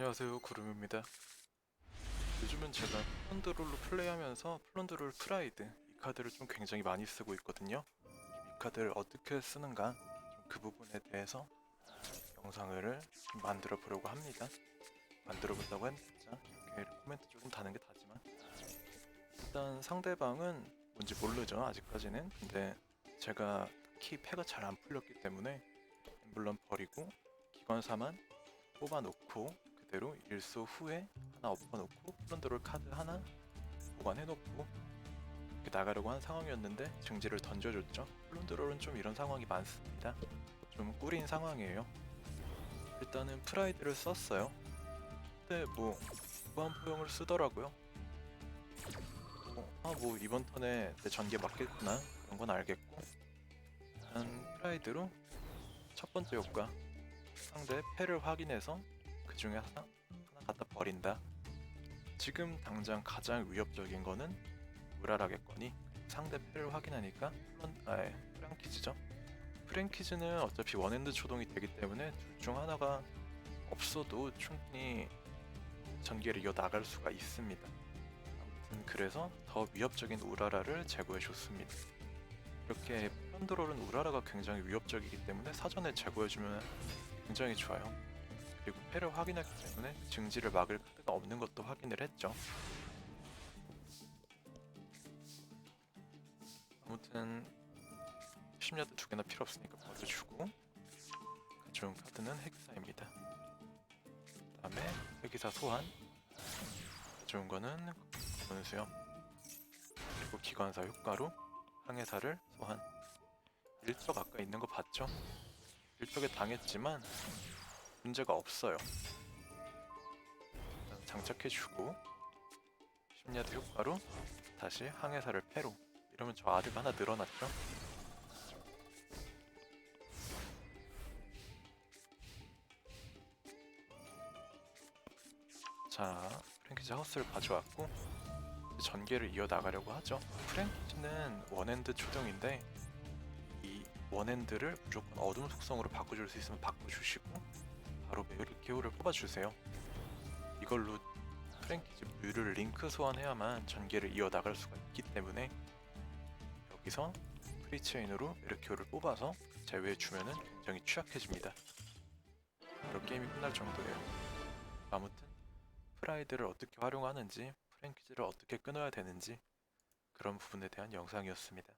안녕하세요 구름입니다. 요즘은 제가 플런드롤로 플레이하면서 플런드롤 프라이드 이 카드를 좀 굉장히 많이 쓰고 있거든요. 이 카드를 어떻게 쓰는가 좀그 부분에 대해서 영상을 좀 만들어 보려고 합니다. 만들어 본다고 했자 이렇게 코멘트 조금 다는 게 다지만. 일단 상대방은 뭔지 모르죠 아직까지는. 근데 제가 딱히 패가 잘 안 풀렸기 때문에 엠블럼 버리고 기관사만 뽑아놓고 그대로 일소 후에 하나 엎어놓고 플런드롤 카드 하나 보관해놓고 이렇게 나가려고 한 상황이었는데 증지를 던져줬죠. 플런드롤은 좀 이런 상황이 많습니다. 좀 꿀인 상황이에요. 일단은 프라이드를 썼어요. 근데 뭐 무한 포용을 쓰더라고요. 아뭐 이번 턴에 내 전개 맞겠구나 그런 건 알겠고 일단 프라이드로 첫 번째 효과 상대 패를 확인해서 그 중에 하나, 하나 갖다 버린다. 지금 당장 가장 위협적인 거는 우라라겠거니 상대 패를 확인하니까 플런, 아예 프랭키즈죠. 프랭키즈는 어차피 원핸드 초동이 되기 때문에 둘 중 하나가 없어도 충분히 전개를 이어 나갈 수가 있습니다. 아무튼 그래서 더 위협적인 우라라를 제거해 줬습니다. 이렇게 펀드롤은 우라라가 굉장히 위협적이기 때문에 사전에 제거해주면 굉장히 좋아요. 그리고 패를 확인했기 때문에 증지를 막을 카드가 없는 것도 확인을 했죠. 아무튼 10야드 두 개나 필요 없으니까 버려주고 가져온 카드는 핵기사입니다. 다음에 핵기사 소환 가져온 거는 권수염 그리고 기관사 효과로 항해사를 소환 일적 아까 있는 거 봤죠? 일적에 당했지만 문제가 없어요. 장착해주고 10야드 효과로 다시 항해사를 패로 이러면 저 아드가 하나 늘어났죠? 자, 프랭키즈 하우스를 가져왔고 전개를 이어나가려고 하죠. 프랭키즈는 원핸드 초정인데 이 원핸드를 무조건 어둠 속성으로 바꿔줄 수 있으면 바꿔주시고 바로 메르키오를 뽑아주세요. 이걸로 프랭키즈 뮤를 링크 소환해야만 전개를 이어나갈 수가 있기 때문에 여기서 프리체인으로 메르키오를 뽑아서 제외해주면은 굉장히 취약해집니다. 바로 게임이 끝날 정도예요. 아무튼 프라이드를 어떻게 활용하는지 프랭키즈를 어떻게 끊어야 되는지 그런 부분에 대한 영상이었습니다.